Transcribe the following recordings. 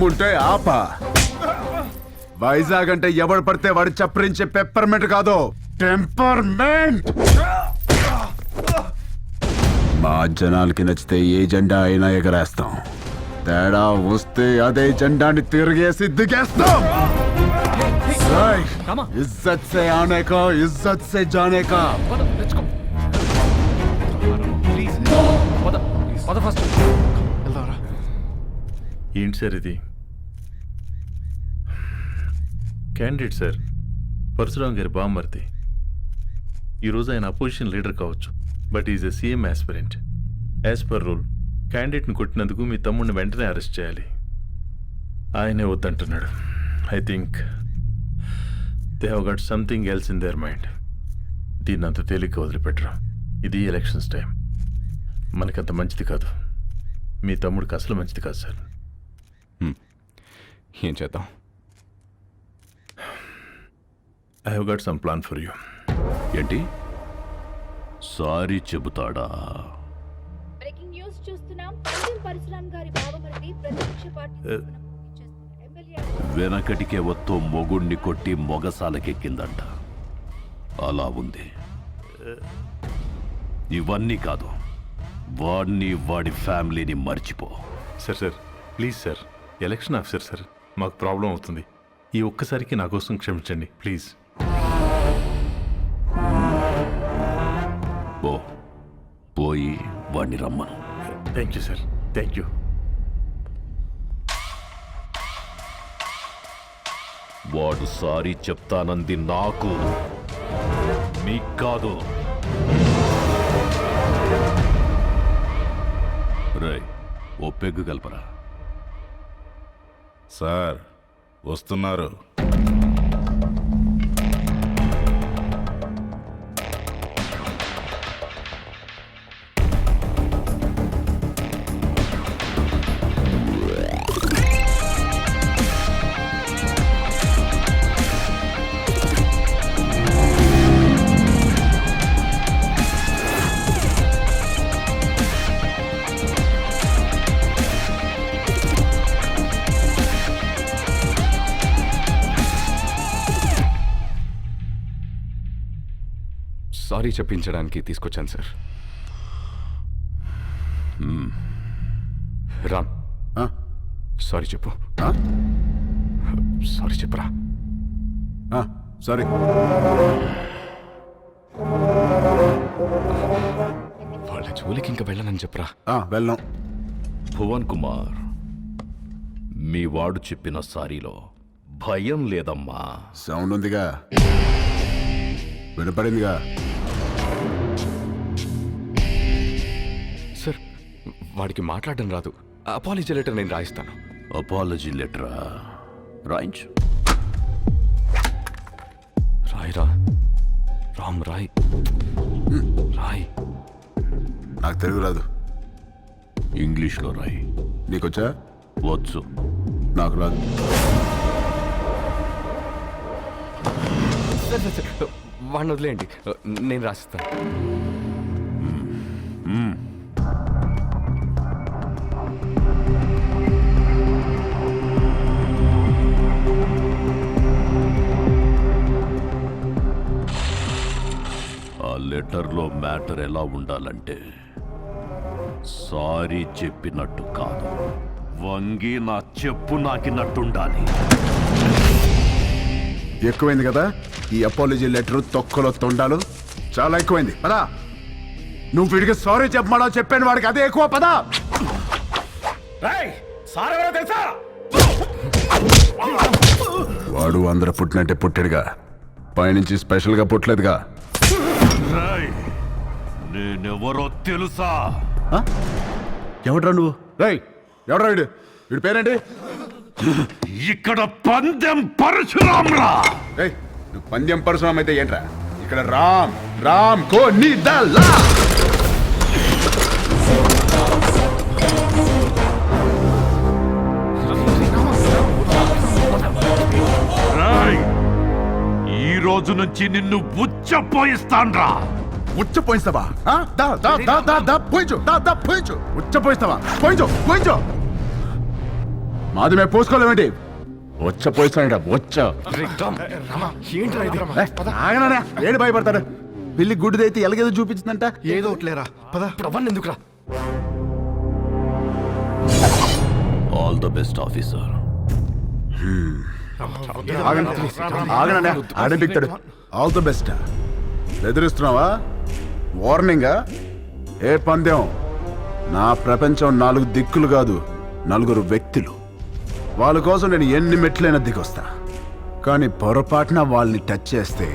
దమ్ముంటే ఆపా. వైజాగ్ అంటే ఎవడు పడితే వాడు చప్పరించే పెప్పర్మెంట్ కాదు టెంపర్మెంట్. మా జనాలకి నచ్చితే ఏ జెండా అయినా ఎగరేస్తాం. తేడా వస్తే అదే జెండాని తిరిగేసి దిగేస్తాం. ఇజ్జత్ సే ఆనే కా ఇజ్జత్ సే జానే కా పద లెట్స్ గో ప్లీజ్ పద పద ఫస్ట్ వెళ్దాంరా. ఏంటి సార్ ఇది? క్యాండిడేట్ సార్ పరశురాం గారి బామ్మర్తి ఈరోజు ఆయన అపోజిషన్ లీడర్ కావచ్చు but is a CM aspirant as per rule క్యాండిడేట్ని కొట్టినందుకు మీ తమ్ముడిని వెంటనే అరెస్ట్ చేయాలి. ఆయనే వద్దంటున్నాడు. I think they have got something else in their mind దీన్ని అంత తేలిక వదిలిపెట్టరు. ఇది ఎలక్షన్స్ టైం మనకంత మంచిది కాదు. మీ తమ్ముడికి అసలు మంచిది కాదు సార్ hmm. ఏం చేద్దాం? I have got some plan for you ఏంటి? సారీ చెబుతాడా? బ్రేకింగ్ న్యూస్ చూస్తున్నాం. పండిల్ పరశురామ్ గారి బావమరిది ప్రతిపక్ష పార్టీ పోటీ చేస్తున్న ఎమ్మెల్యే వెనకటికే వత్తు మొగుణ్ణి కొట్టి మొగసాలకెక్కిందంట. అలా ఉంది. ఇవన్నీ కాదు. వాడిని వాడి ఫ్యామిలీని మర్చిపో. Sir sir please sir election officer sir మాకు ప్రాబ్లం అవుతుంది. ఈ ఒక్కసారికి నా కోసం క్షమించండి. ప్లీజ్ పోయి వాడిని రమ్మను. Thank you sir. Thank you. వాడు సారీ చెప్తానంది నాకు. మీకు కాదు. రే ఓ పెగ్గు కలపరా. సార్ వస్తున్నారు. సారీ చెప్పించడానికి తీసుకొచ్చాను సార్. రామ్? సారీ చెప్పు? సారీ చెప్పరా? సారీ. వాళ్ళ జోలికి ఇంకా వెళ్ళనని చెప్పరా? ఆ, వెళ్ళాం భువన్ కుమార్ మీ వాడు చెప్పిన సారీలో భయం లేదమ్మా. సౌండ్ ఉందిగా. వినపడిందిగా. వాడికి మాట్లాడడం రాదు. అపాలజీ లెటర్ నేను రాయిస్తాను. అపాలజీ లెటరా రాయించు. రాయ్ రా. రామ్ రాయ్. రాయ్. నాకు తెలుగు రాదు. ఇంగ్లీష్లో రాయి. నీకొచ్చా? వచ్చు. నాకు రాదు. వాడిని వదిలేయండి. నేను రాసిస్తాను. ఆ లెటర్లో మ్యాటర్ ఎలా ఉండాలంటే సారీ చెప్పినట్టు కాదు. వంగి నా చెప్పు నాకినట్టుండాలి. ఎక్కువైంది కదా? ఈ అపాలజీ లెటర్ తొక్కలో తొండాలు? చాలా ఎక్కువైంది. పదా. నువ్వు వీడికి సారీ చెప్పమడా చెప్పాను వాడికి అదే ఎక్కువ. పదా. వాడు అందరూ పుట్టినట్టే పుట్టాడుగా. పైనుంచి స్పెషల్గా పుట్టలేదుగా. నేనెవరో తెలుసా? ఎవడ్రా నువ్వు? రై ఎవడ్రా వీడు? వీడి పేరేంటి? ఇక్కడ పందెం పరశురామ్రా! రేయ్ నువ్వు పందెం పరశురామ్ అయితే ఏంట్రా? ఇక్కడ రామ్ రామ్ కో నీ దల్లా రోజు నుంచి నిన్ను ఉచ్చపోయిస్తాన్రా ఉచ్చ పోయిస్తావా ఆ? దా దా దా దా దా పోయించు దా దా పోయించు. ఉచ్చ పోయిస్తావా పోయించు. పోయించు మాది మేము పోసుకోలేమేంటి వచ్చ పోయిస్తాడ వచ్చ ఏంట్రా ఇది? ఆగనా ఏడు భయపడతాడు పిల్లి గుడ్డిదైతే ఎలాగేదో చూపించిందంట. ఏదో ఒకట్లేరా? పద. ఇప్పుడు అవన్నీ ఎందుకురా? All the best officer all the best. బెదిరిస్తున్నావా? వార్నింగా? ఏ పందెం? నా ప్రపంచం నాలుగు దిక్కులు కాదు నలుగురు వ్యక్తులు. వాళ్ళ కోసం నేను ఎన్ని మెట్లైనా దిగొస్తా. కానీ పొరపాటున వాళ్ళని టచ్ చేస్తే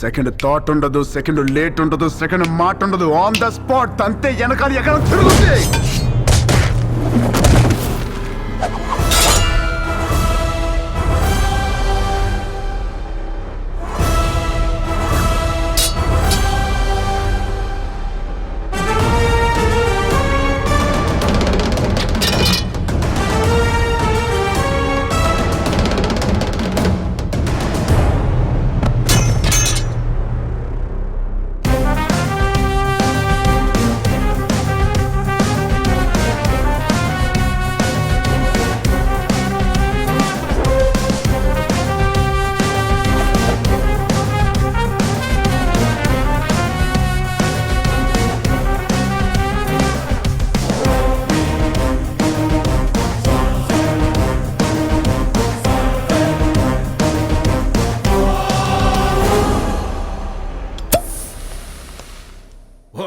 సెకండ్ థాట్ ఉండదు సెకండ్ లేట్ ఉండదు సెకండ్ మాట ఉండదు ఆన్ ద స్పాట్ అంతే వెనకాల ఎక్కడ తిరుగుతుంది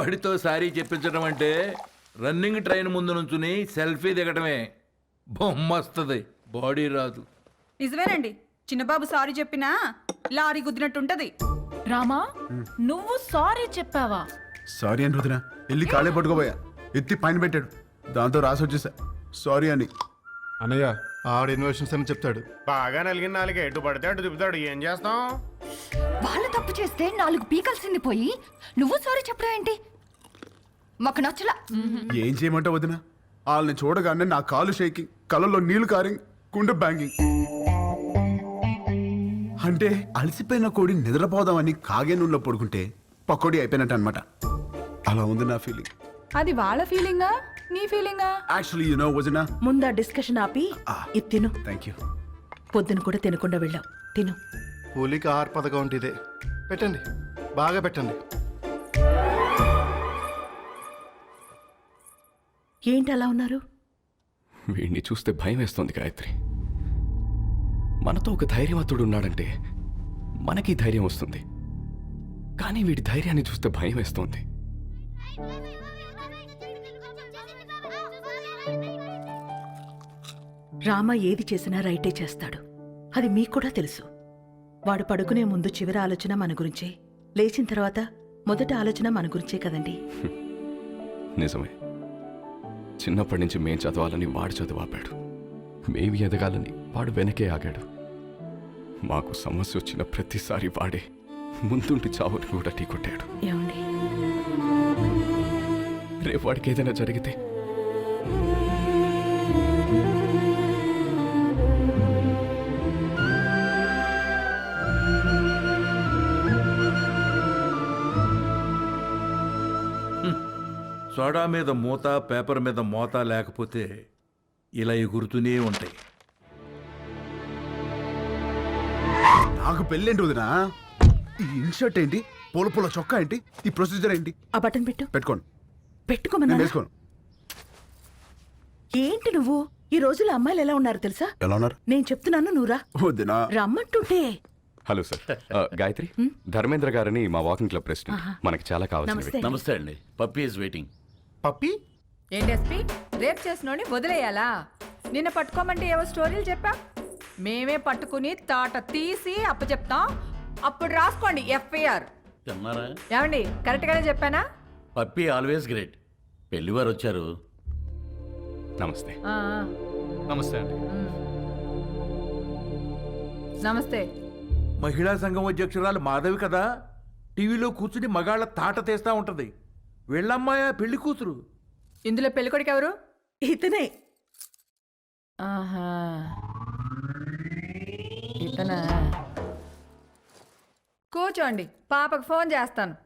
వాడితో సారీ చెప్పించడం అంటే రన్నింగ్ ట్రైన్ ముందు నుంచుని సెల్ఫీ దిగటమే. బొమ్మ వస్తుంది బాడీ రాదు. నిజమేనండి. చిన్నబాబు సారీ చెప్పినా లారీ గుద్దినట్టుంటది. రామా నువ్వు సారీ చెప్పావా? సారీ అని రుదిన వెళ్ళి కాళ్ళే పట్టుకోబోయా. ఎత్తి పైన పెట్టాడు. దాంతో రాసి వచ్చేసా. సారీ అని. అన్నయ్య ఆవిడ ఇన్వెషన్స్ అని చెప్తాడు. బాగా నలిగిన నాలుగు. ఎటు పడితే అటు తిప్పుతాడు. ఏం చేస్తాం? వాళ్ళు తప్పు చేస్తే నాలుగు పీకల్సింది పోయి నువ్వు సారీ చెప్పడం ఏంటి? మాకు నచ్చలా. ఏం చేయమంటావు వదిన? వాళ్ళని చూడగానే నా కాలు షేకింగ్ కళ్ళల్లో నీళ్ళు కారింగ్ గుండె బ్యాంగింగ్. అంటే అలసిపోయిన కోడి నిద్రపోదామని కాగే నూనెలో పడుకుంటే పకోడీ అయిపోయినట్టు అనమాట అలా ఉంది నా ఫీలింగ్ అది వాళ్ళ ఫీలింగా నీ ఫీలింగా యాక్చువల్లీ యు నో వదిన. ముందా డిస్కషన్ ఆపి ఇది తిను. థ్యాంక్ యూ పొద్దున కూడా తినకుండా వెళ్ళావు. తిను. కూలికి ఆహార పథకం ఇదే. పెట్టండి. బాగా పెట్టండి. ఏంటి అలా ఉన్నారు? వీడిని చూస్తే భయం వేస్తోంది గాయత్రి. మనతో ఒక ధైర్యవంతుడు ఉన్నాడంటే మనకి ధైర్యం వస్తుంది. కానీ వీడి ధైర్యాన్ని చూస్తే భయం వేస్తోంది. రామ ఏది చేసినా రైటే చేస్తాడు. అది మీకు కూడా తెలుసు. వాడు పడుకునే ముందు చివరి ఆలోచన మన గురించే. లేచిన తర్వాత మొదటి ఆలోచన మన గురించే కదండి? నిజమే. చిన్నప్పటి నుంచి మేం చదవాలని వాడు చదువు ఆపాడు. మేము ఎదగాలని వాడు వెనకే ఆగాడు. మాకు సమస్య వచ్చిన ప్రతిసారి వాడే ముందుండి చావుని కూడా ఢీకొట్టాడు ఏమండి? రేపు వాడికి ఏదైనా జరిగితే సోడా మీద మూత పేపర్ మీద మూత లేకపోతే ఇలా ఎగురుతూనే ఉంటాయి. నాకు పెళ్ళేంటి వదినా? ఈ ఇన్షర్ట్ ఏంటి? పూల పూల చొక్కా ఏంటి? ఈ ప్రొసీజర్ ఏంటి? ఆ బటన్ పెట్టు. పెట్టుకోండి నేను పెట్టుకోమన్నా వేసుకోను. ఏంటి నువ్వు? ఈ రోజుల్లో అమ్మాయిలు ఎలా ఉన్నారు తెలుసా? ఎలా ఉన్నారు? నేను చెప్తున్నాను నువ్వురా వదినా. రమ్మంటుంటే. Hello sir. ఆ, గాయత్రి ధర్మేంద్ర గారని మా వాకింగ్ క్లబ్ ప్రెసిడెంట్ మనకి చాలా నమస్తే నమస్తే అండి. Puppy is waiting. పప్పి? ఏంటి ఎస్పీ? రేప్ చేసినోని వదిలేయాలా? నిన్న పట్టుకోమంటే ఏవో స్టోరీలు చెప్పా? మేమే పట్టుకుని తాట తీసి అప్పచెప్తాం. అప్పుడు రాసుకోండి ఎఫ్ఐఆర్. తిన్నారా ఏమండి కరెక్ట్ గానే చెప్పానా? Puppy always great. పెళ్ళివారు వచ్చారు. నమస్తే. ఆ, ఆ. నమస్తే అండి. ఉమ్. నమస్తే. మహిళా సంఘం అధ్యక్షురాలు మాధవి కదా? టీవీలో కూర్చుని మగాళ్ళ తాట తీస్తా ఉంటది. వీళ్ళమ్మాయ పెళ్ళి కూతురు? ఇందులో పెళ్ళికొడుకు ఎవరు? ఇతనే. ఆహా. ఇతనా? కూర్చోండి పాపకు ఫోన్ చేస్తాను.